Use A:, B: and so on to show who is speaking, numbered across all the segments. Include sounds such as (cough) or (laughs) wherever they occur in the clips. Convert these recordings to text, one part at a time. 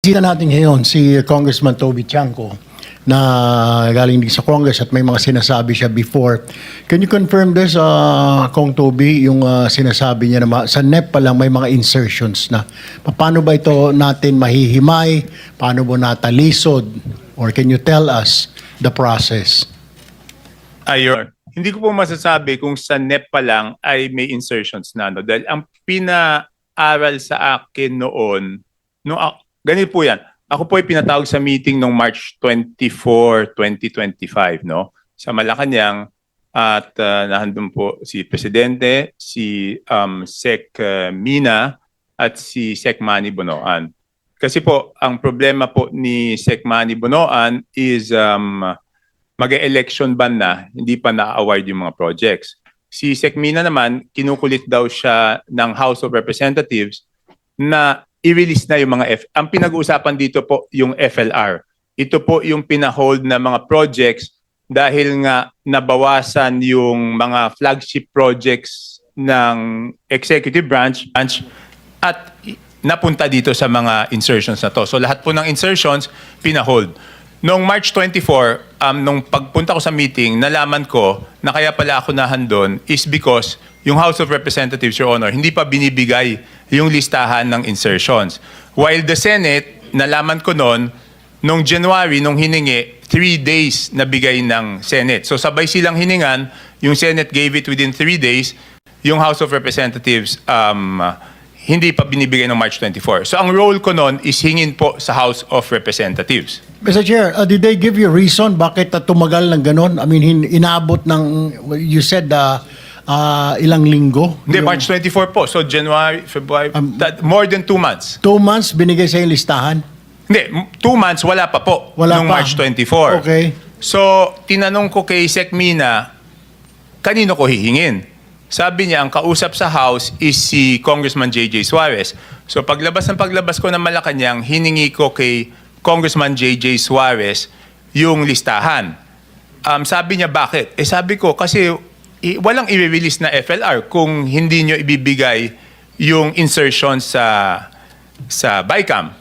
A: Sita natin ngayon si Congressman Toby Tiangco na galing din sa Congress at may mga sinasabi siya before. Can you confirm this, uh, Kong Toby, yung uh, sinasabi niya na sa NEP pa lang may mga insertions na. Paano ba ito natin mahihimay? Paano mo natalisod? Or can you tell us the process?
B: Ayon. Hindi ko po masasabi kung sa NEP pa lang ay may insertions na. No? Dahil ang pinaaral sa akin noon, no, ganito po yan. Ako po ay pinatawag sa meeting noong March 24, 2025, no? Sa Malacanang at uh, nahandun po si Presidente, si um, Sec uh, Mina at si Sec Manny Bonoan. Kasi po, ang problema po ni Sec Manny Bonoan is um, mag-election ban na, hindi pa na-award yung mga projects. Si Sekmina naman, kinukulit daw siya ng House of Representatives na i-release na yung mga F. Ang pinag-uusapan dito po yung FLR. Ito po yung pinahold na mga projects dahil nga nabawasan yung mga flagship projects ng executive branch, branch at napunta dito sa mga insertions na to. So lahat po ng insertions, pinahold. Noong March 24, um, nung pagpunta ko sa meeting, nalaman ko na kaya pala ako nahandon is because yung House of Representatives, Your Honor, hindi pa binibigay yung listahan ng insertions. While the Senate, nalaman ko noon, nung January, nung hiningi, three days na bigay ng Senate. So sabay silang hiningan, yung Senate gave it within three days, yung House of Representatives um, hindi pa binibigay ng March 24. So ang role ko noon is hingin po sa House of Representatives.
A: Mr. Chair, uh, did they give you reason bakit uh, tumagal ng ganon? I mean, inabot ng, you said uh, uh, ilang linggo?
B: Hindi,
A: Yung
B: March 24 po. So January, February,
A: Um,
B: that- more than two months.
A: Two months binigay sa yung listahan?
B: Hindi, m- two months, wala pa po.
A: Wala
B: nung
A: pa.
B: March 24.
A: Okay.
B: So, tinanong ko kay Sec Mina, kanino ko hihingin? Sabi niya, ang kausap sa House is si Congressman J.J. Suarez. So, paglabas ng paglabas ko ng Malacanang, hiningi ko kay Congressman J.J. Suarez yung listahan. Um, sabi niya, bakit? Eh sabi ko, kasi i- walang i-release na FLR kung hindi nyo ibibigay yung insertion sa sa BICAM.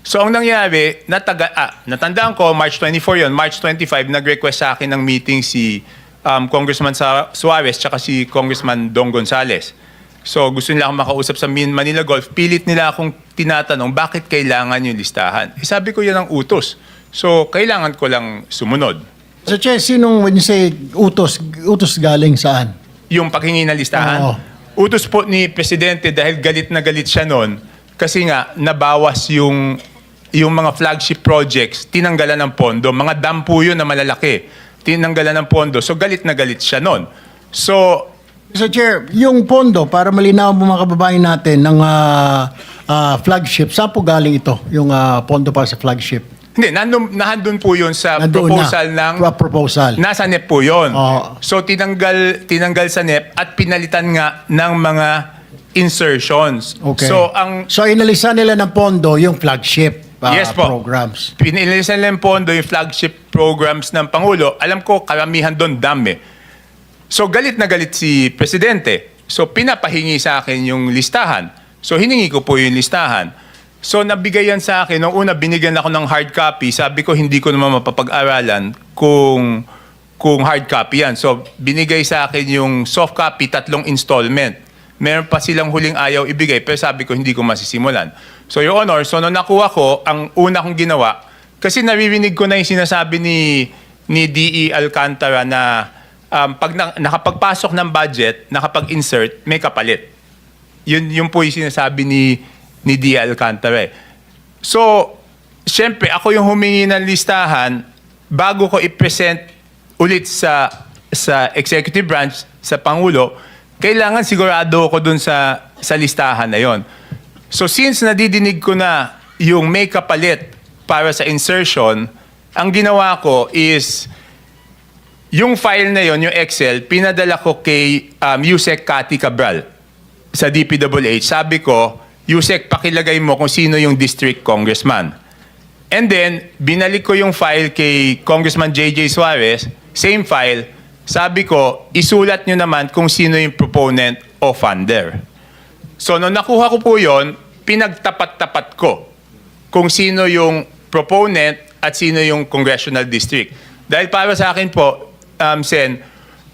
B: So ang nangyari, nataga, ah, natandaan ko, March 24 yon March 25, nag-request sa akin ng meeting si um, Congressman Suarez tsaka si Congressman Dong Gonzales. So gusto nila akong makausap sa Min- Manila Golf. Pilit nila akong tinatanong, bakit kailangan yung listahan? Eh, sabi ko yan ang utos. So kailangan ko lang sumunod.
A: Mr. Chair, sinong, when you say utos, utos galing saan?
B: Yung paghingi ng listahan.
A: Oo.
B: Utos po ni Presidente dahil galit na galit siya noon kasi nga nabawas yung yung mga flagship projects, tinanggalan ng pondo. Mga dam po yun na malalaki. Tinanggalan ng pondo. So galit na galit siya noon. So,
A: Mr. Chair, yung pondo, para malinaw mo mga kababayan natin ng ah, ah, flagship, saan po galing ito, yung ah, pondo para sa flagship?
B: Hindi, nandun, nahandun po yun sa
A: Nandoon
B: proposal
A: na,
B: ng...
A: Pro- proposal.
B: Nasa NEP po yun.
A: Oo.
B: So tinanggal, tinanggal sa NEP at pinalitan nga ng mga insertions.
A: Okay.
B: So ang
A: So inalisan nila ng pondo yung flagship ah,
B: Yes po.
A: programs.
B: Pinilisan lang pondo yung flagship programs ng Pangulo. Alam ko, karamihan doon dami. So galit na galit si Presidente. So pinapahingi sa akin yung listahan. So hiningi ko po yung listahan. So nabigay yan sa akin. Nung una, binigyan ako ng hard copy. Sabi ko, hindi ko naman mapapag-aralan kung, kung hard copy yan. So binigay sa akin yung soft copy, tatlong installment. Meron pa silang huling ayaw ibigay, pero sabi ko, hindi ko masisimulan. So, Your Honor, so nung nakuha ko, ang una kong ginawa, kasi naririnig ko na yung sinasabi ni, ni D.E. Alcantara na um, pag na, nakapagpasok ng budget, nakapag-insert, may kapalit. Yun, yun po yung sinasabi ni, ni D.E. Alcantara. eh. So, siyempre, ako yung humingi ng listahan bago ko i-present ulit sa sa executive branch, sa Pangulo, kailangan sigurado ako dun sa, sa listahan na yon. So since nadidinig ko na yung may kapalit para sa insertion, ang ginawa ko is yung file na yon, yung Excel, pinadala ko kay um, Yusek Kati Cabral sa DPWH. Sabi ko, Yusek, pakilagay mo kung sino yung district congressman. And then, binalik ko yung file kay Congressman J.J. Suarez, same file, sabi ko, isulat nyo naman kung sino yung proponent o funder. So, nung nakuha ko po yon, pinagtapat-tapat ko kung sino yung proponent at sino yung congressional district. Dahil para sa akin po, um, Sen,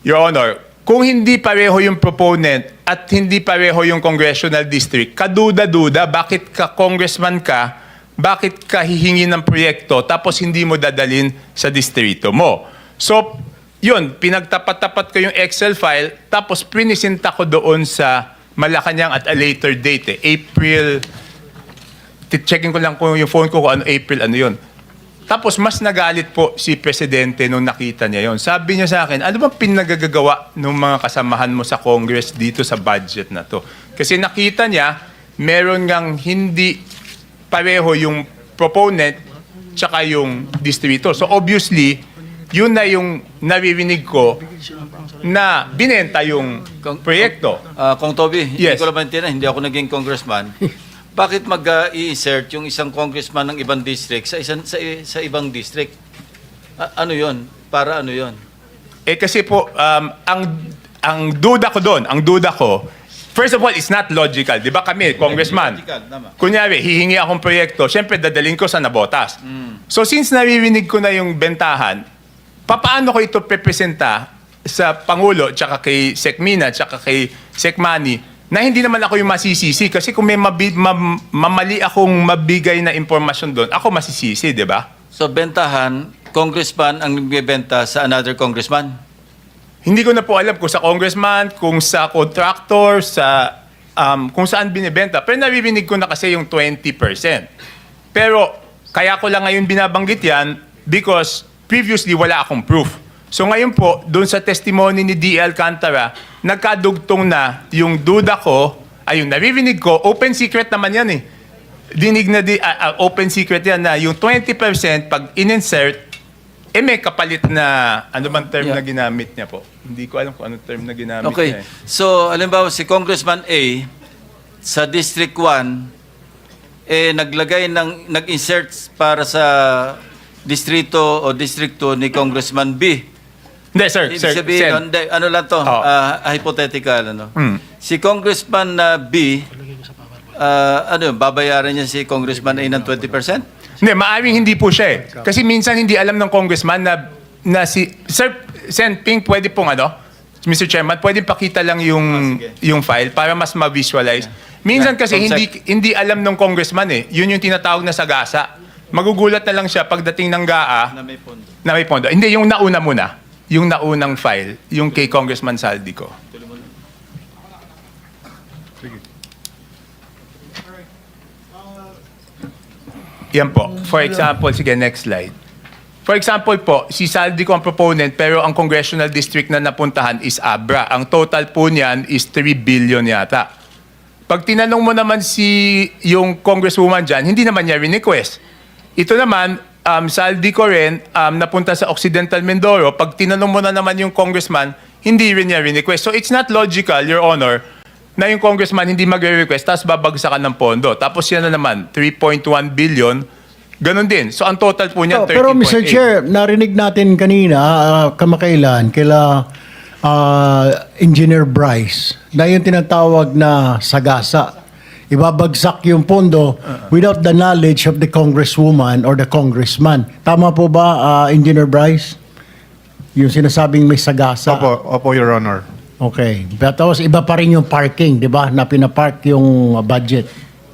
B: Your Honor, kung hindi pareho yung proponent at hindi pareho yung congressional district, kaduda-duda, bakit ka congressman ka, bakit ka hihingi ng proyekto tapos hindi mo dadalin sa distrito mo. So, yun, pinagtapat-tapat ko yung Excel file tapos prinisinta ko doon sa Malacanang at a later date, eh, April checking ko lang kung yung phone ko kung ano April, ano yun. Tapos mas nagalit po si Presidente nung nakita niya yon. Sabi niya sa akin, ano bang pinagagagawa ng mga kasamahan mo sa Congress dito sa budget na to? Kasi nakita niya, meron ngang hindi pareho yung proponent tsaka yung distributor. So obviously, yun na yung naririnig ko na binenta yung proyekto.
C: Ah, Kong Toby,
B: Yes.
C: hindi ko lang maintindihan, hindi ako naging congressman. (laughs) Bakit mag-i-insert yung isang congressman ng ibang district sa isang sa, sa ibang district? A- ano 'yon? Para ano 'yon?
B: Eh kasi po, um, ang ang duda ko doon, ang duda ko, first of all, it's not logical. Di ba kami, congressman,
C: Logical, tama.
B: kunyari, hihingi akong proyekto, syempre dadalhin ko sa nabotas.
C: Mm.
B: So since naririnig ko na yung bentahan, papaano ko ito pepresenta sa Pangulo, tsaka kay Sec Mina, tsaka kay Sec Manny, na hindi naman ako yung masisisi. Kasi kung may mabi, mam- mamali akong mabigay na impormasyon doon, ako masisisi, di ba?
C: So bentahan, congressman ang nagbebenta sa another congressman.
B: Hindi ko na po alam kung sa congressman, kung sa contractor, sa um, kung saan binibenta. Pero naririnig ko na kasi yung 20%. Pero kaya ko lang ngayon binabanggit yan because previously wala akong proof. So ngayon po, doon sa testimony ni D.L. Cantara, nagkadugtong na yung duda ko, ay yung naririnig ko, open secret naman yan eh. Dinig na di, ah, ah, open secret yan na yung 20% pag in-insert, eh may kapalit na, ano bang term
C: Yeah.
B: na ginamit niya po? Hindi ko alam kung anong term na ginamit niya
C: Okay.
B: eh.
C: So, alimbawa si Congressman A sa District 1 eh naglagay ng nag-insert para sa distrito o District 2 ni Congressman B.
B: Hindi, sir.
C: Ibig
B: sir,
C: sabihin,
B: Sen.
C: hindi, ano lang to,
B: Oo.
C: ah, hypothetical. Ano?
B: Hmm.
C: Si Congressman na B, ah, ano, yun, babayaran niya si Congressman A ng 20%?
B: Hindi, maaring hindi po siya eh. Kasi minsan hindi alam ng congressman na, na si... Sir, Sen Ping, pwede pong ano? Mr. Chairman, pwede pakita lang yung, yung file para mas ma-visualize. Minsan kasi hindi hindi alam ng congressman eh. Yun yung tinatawag na sagasa. Magugulat na lang siya pagdating ng GAA
C: may pondo.
B: na may pondo. Hindi, yung nauna muna. Yung naunang file, yung kay Congressman Saldico. Yan po. For example, sige, next slide. For example po, si Saldico ang proponent pero ang congressional district na napuntahan is Abra. Ang total po niyan is 3 billion yata. Pag tinanong mo naman si yung congresswoman dyan, hindi naman niya request. Ito naman, um, Saldico rin, um, napunta sa Occidental Mindoro. Pag tinanong mo na naman yung congressman, hindi rin niya request. So it's not logical, Your Honor, na yung congressman hindi magre-request, tapos babagsakan ng pondo. Tapos yan na naman, 3.1 billion, ganun din. So ang total po niya,
A: Oh, pero
B: 13.8.
A: Mr. Chair, narinig natin kanina, ah, kamakailan, kila ah, Engineer Bryce, na yung tinatawag na sagasa. Ibabagsak yung pondo without the knowledge of the congresswoman or the congressman. Tama po ba, ah, Engineer Bryce? Yung sinasabing may sagasa.
D: Opo, opo, Your Honor.
A: Okay. Pero tapos iba pa rin yung parking, di ba? Na pinapark yung budget.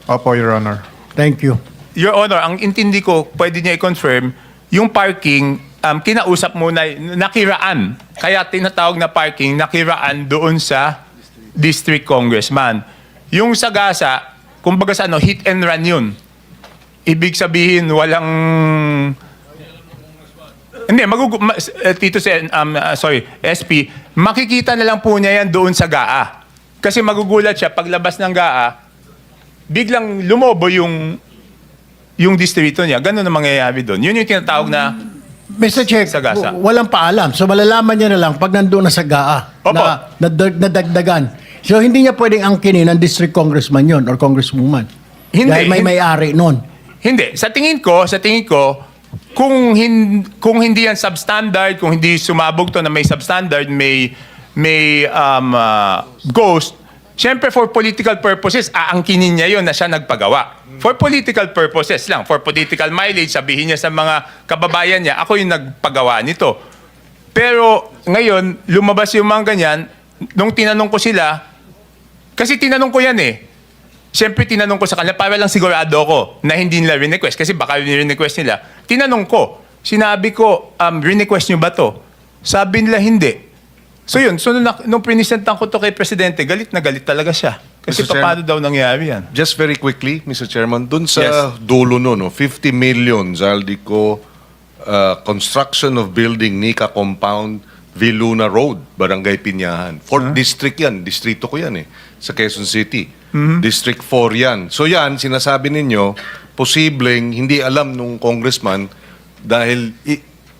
D: Opo, Your Honor.
A: Thank you.
B: Your Honor, ang intindi ko, pwede niya i-confirm, yung parking, um, kinausap muna, nakiraan. Kaya tinatawag na parking, nakiraan doon sa district congressman. Yung sa gasa, kumbaga sa ano, hit and run yun. Ibig sabihin, walang... Hindi, magugu... Ma, eh, Tito um, uh, sorry, SP, makikita na lang po niya yan doon sa GAA. Kasi magugulat siya, paglabas ng GAA, biglang lumobo yung yung distrito niya. Ganun ang mangyayari doon. Yun yung tinatawag na
A: Mr. Chair,
B: Sagasa.
A: walang paalam. So malalaman niya na lang pag nandoon na sa GAA
B: Opo.
A: na nadag- nadagdagan. So hindi niya pwedeng angkinin ng district congressman yon or congresswoman.
B: Hindi,
A: Dahil may may-ari nun.
B: Hindi. Sa tingin ko, sa tingin ko, kung, hin, kung hindi yan substandard, kung hindi sumabog to na may substandard, may, may um, uh, ghost, Siyempre, for political purposes, aangkinin niya yon na siya nagpagawa. For political purposes lang. For political mileage, sabihin niya sa mga kababayan niya, ako yung nagpagawa nito. Pero ngayon, lumabas yung mga ganyan, nung tinanong ko sila, kasi tinanong ko yan eh. Siyempre, tinanong ko sa kanila, para lang sigurado ako na hindi nila request Kasi baka request nila. Tinanong ko, sinabi ko, um, request nyo ba to? Sabi nila, hindi. So yun, so nung, nung pinisentan ko to kay Presidente, galit na galit talaga siya. Kasi
E: Mr. Chairman.
B: paano daw nangyari yan?
E: Just very quickly, Mr. Chairman, dun sa
B: Yes.
E: dulo no, no, 50 million, Zaldico, uh, construction of building Nika Compound, Viluna Road, Barangay Pinyahan. Fourth district yan, distrito ko yan eh, sa Quezon City. District 4 yan. So yan, sinasabi ninyo, posibleng hindi alam nung congressman dahil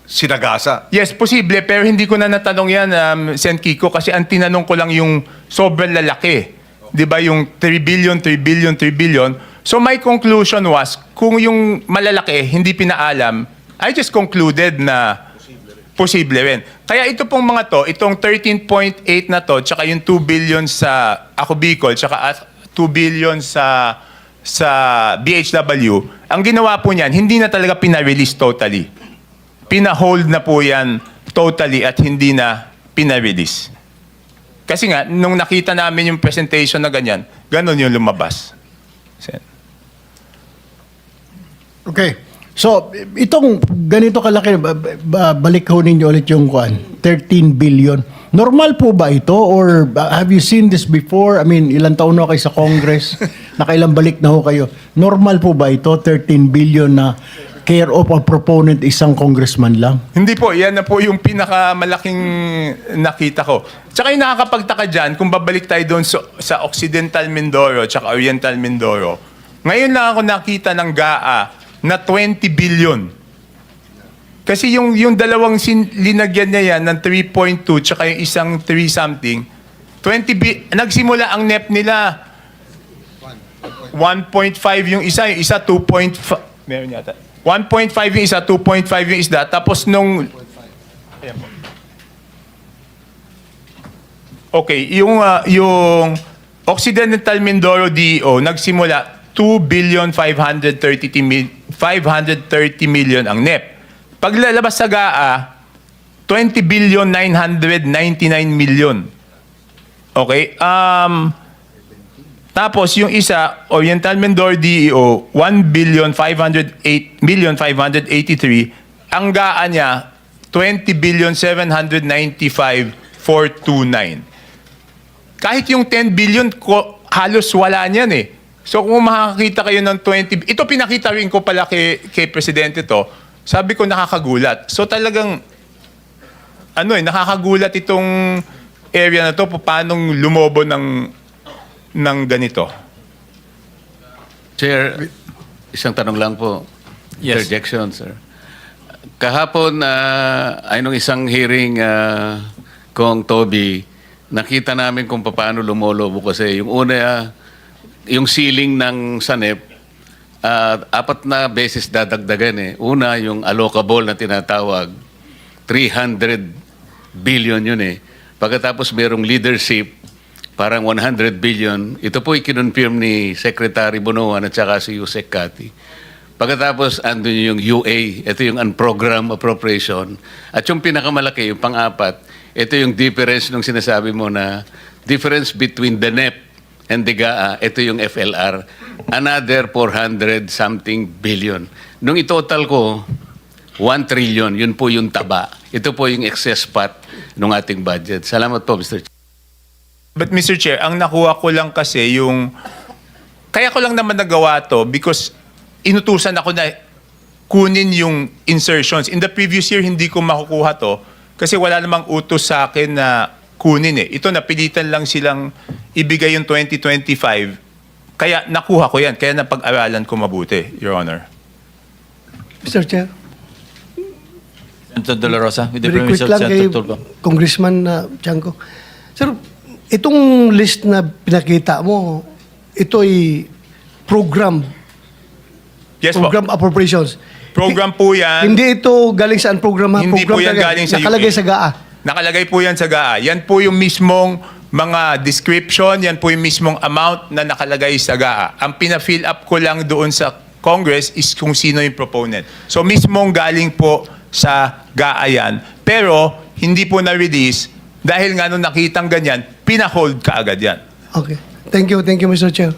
E: sinagasa.
B: Yes, posible, pero hindi ko na natanong yan, um, Sen Kiko, kasi ang tinanong ko lang yung sobrang lalaki. Di ba yung 3 billion, 3 billion, 3 billion. So my conclusion was, kung yung malalaki hindi pinaalam, I just concluded na posible rin. Kaya ito pong mga to, itong 13.8 na to, tsaka yung 2 billion sa Ako Bicol, tsaka at 2 billion sa sa BHW, ang ginawa po niyan, hindi na talaga pina-release totally pina-hold na po yan totally at hindi na pina-release. Kasi nga, nung nakita namin yung presentation na ganyan, ganun yung lumabas.
A: Okay. So, itong ganito kalaki, ba- ba- balik ho ninyo ulit yung kuan, 13 billion. Normal po ba ito or uh, have you seen this before? I mean, ilang taon na kayo sa Congress? (laughs) Nakailang balik na ho kayo. Normal po ba ito, 13 billion na care of a proponent isang congressman lang?
B: Hindi po, yan na po yung pinakamalaking nakita ko. Tsaka yung nakakapagtaka dyan, kung babalik tayo doon sa, sa Occidental Mindoro tsaka Oriental Mindoro, ngayon lang ako nakita ng GAA na 20 billion. Kasi yung, yung dalawang sin, linagyan niya yan ng 3.2 tsaka yung isang 3 something, 20 bi- nagsimula ang NEP nila 1.5 yung isa, yung isa 2.5, meron yata. 1.5 yung isa, 2.5 yung isda, tapos nung... Okay, yung, ah, yung Occidental Mindoro DEO, nagsimula 2 billion 530 mil, 530 million ang NEP. Paglalabas sa GAA, 20 billion 999 million. Okay? Um, tapos yung isa, Oriental Mindoro DEO, 1 billion 508 million 583. Ang GAA niya, 20 billion 795 429. Kahit yung 10 billion, ko, halos wala niyan eh. So kung makakita kayo ng 20, ito pinakita rin ko pala kay, kay Presidente to, sabi ko nakakagulat. So talagang, ano eh, nakakagulat itong area na to, paano lumobo ng, ng ganito.
F: Chair, isang tanong lang po.
B: Yes.
F: Interjection, sir. Kahapon, uh, ay nung isang hearing uh, kong Toby, nakita namin kung paano lumolobo kasi yung una, ah, yung ceiling ng SANEP, ah, apat na beses dadagdagan eh. Una, yung allocable na tinatawag, 300 billion yun eh. Pagkatapos merong leadership, parang 100 billion. Ito po ikinonfirm ni Secretary Bonoan at saka si Yusek Kati. Pagkatapos, andun yung UA, ito yung unprogrammed appropriation. At yung pinakamalaki, yung pang-apat, ito yung difference nung sinasabi mo na difference between the NEP and the GAA, ito yung FLR. Another 400 something billion. Nung itotal ko, 1 trillion, yun po yung taba. Ito po yung excess pot ng ating budget. Salamat po, Mr. Chair.
B: But Mr. Chair, ang nakuha ko lang kasi yung... Kaya ko lang naman nagawa to because inutusan ako na kunin yung insertions. In the previous year, hindi ko makukuha to kasi wala namang utos sa akin na kunin eh. Ito, napilitan lang silang ibigay yung 2025. Kaya nakuha ko yan. Kaya napag-aralan ko mabuti, Your Honor.
G: Mr. Chair,
C: Senator De La Rosa, with the
G: very quick
C: permission of
G: lang kay
C: Senator Tulfo.
G: Congressman uh, Chanco. Sir, itong list na pinakita mo, ito ay program,
B: Yes po.
G: program appropriations.
B: Program po yan.
G: Hindi ito galing saan program ha?
B: Hindi
G: program
B: po yan
G: talaga.
B: galing sa
G: Nakalagay
B: UP.
G: sa GAA.
B: Nakalagay po yan sa GAA. Yan po yung mismong mga description, yan po yung mismong amount na nakalagay sa GAA. Ang pina-fill up ko lang doon sa Congress is kung sino yung proponent. So mismong galing po sa GAA yan. Pero hindi po na-release dahil nga nung nakitang ganyan, pina-hold ka agad yan.
G: Okay. Thank you, thank you, Mr. Chair.